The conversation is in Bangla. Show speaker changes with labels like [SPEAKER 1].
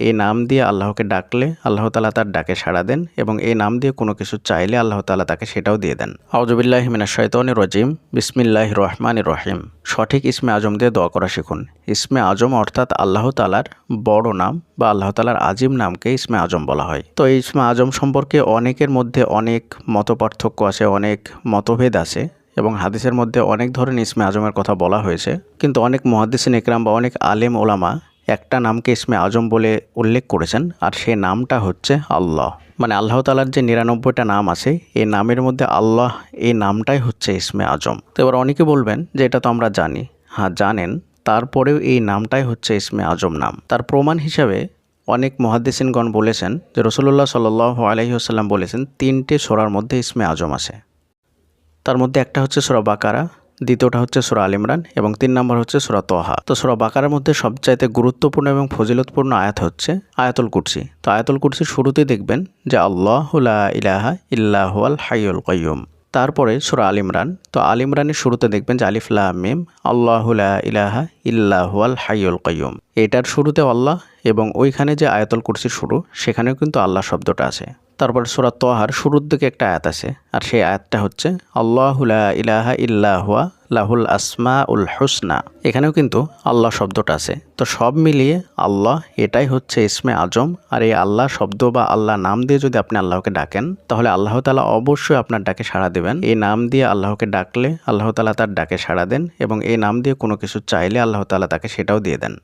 [SPEAKER 1] এই নাম দিয়ে আল্লাহকে ডাকলে আল্লাহ তালা তার ডাকে সাড়া দেন এবং এই নাম দিয়ে কোনো কিছু চাইলে আল্লাহ তালা তাকে সেটাও দিয়ে দেন। আউজবিল্লাহ মিনা শৈতন রজিম। বিসমিল্লাহ রহমান রহিম। সঠিক ইসমে আজম দিয়ে দোয়া করা শিখুন। ইসমে আজম অর্থাৎ আল্লাহ তালার বড় নাম বা আল্লাহ তালার আজিম নামকে ইসমে আজম বলা হয়। তো এই ইসমে আজম সম্পর্কে অনেকের মধ্যে অনেক মতপার্থক্য আছে, অনেক মতভেদ আছে এবং হাদিসের মধ্যে অনেক ধরনের ইসমে আজমের কথা বলা হয়েছে। কিন্তু অনেক মহাদিসিন একরাম বা অনেক আলেম ওলামা একটা নামকে ইসমে আজম বলে উল্লেখ করেছেন, আর সে নামটা হচ্ছে আল্লাহ। মানে আল্লাহ তালার যে নিরানব্বইটা নাম আছে এই নামের মধ্যে আল্লাহ এই নামটাই হচ্ছে ইসমে আজম। তো এবার অনেকে বলবেন যে এটা তো আমরা জানি। হ্যাঁ জানেন। তারপরেও এই নামটাই হচ্ছে ইসমে আজম নাম। তার প্রমাণ হিসাবে অনেক মহাদ্দেসিনগণ বলেছেন যে রসুল্লাহ সাল আলহিহাস্লাম বলেছেন, তিনটে সোরার মধ্যে ইসমে আজম আছে। তার মধ্যে একটা হচ্ছে সোরা বাকারা দ্বিতীয়টা হচ্ছে সোরা আল ইমরান এবং তিন নম্বর হচ্ছে সোরা তোহা। তো সোরা বাকারার মধ্যে সবচাইতে গুরুত্বপূর্ণ এবং ফজিলতপূর্ণ আয়াত হচ্ছে আয়াতুল কুরসি। তো আয়াতুল কুরসির শুরুতেই দেখবেন যে আল্লাহ ইলাহা ইল্লাহুয়াল হাইউল কয়ুম তারপরে সুরা আল ইমরান। তো আল ইমরানের শুরুতে দেখবেন যে আলিফলা মিম আল্লাহুলা ইলাহা ইল্লাহুয়াল হাইউল কয়ুম এটার শুরুতে আল্লাহ এবং ওইখানে যে আয়াতুল কুরসি শুরু, সেখানেও কিন্তু আল্লাহ শব্দটা আছে। তারপর সুরা তোহার শুরুর দিকে একটা আয়াত আছে, আর সেই আয়াতটা হচ্ছে আল্লাহুলা ইলাহা ইল্লাহুয়া লাহুল আসমা উল হুসনা। এখানেও কিন্তু আল্লাহ শব্দটা আছে। তো সব মিলিয়ে আল্লাহ এটাই হচ্ছে ইসমে আজম, আর এই আল্লাহ শব্দ বা আল্লাহ নাম দিয়ে যদি আপনি আল্লাহকে ডাকেন, তাহলে আল্লাহ তালা অবশ্যই আপনার ডাকে সাড়া দেবেন। এই নাম দিয়ে আল্লাহকে ডাকলে আল্লাহ তালা তার ডাকে সাড়া দেন, এবং এই নাম দিয়ে কোনো কিছু চাইলে আল্লাহ তালা তাকে সেটাও দিয়ে দেন।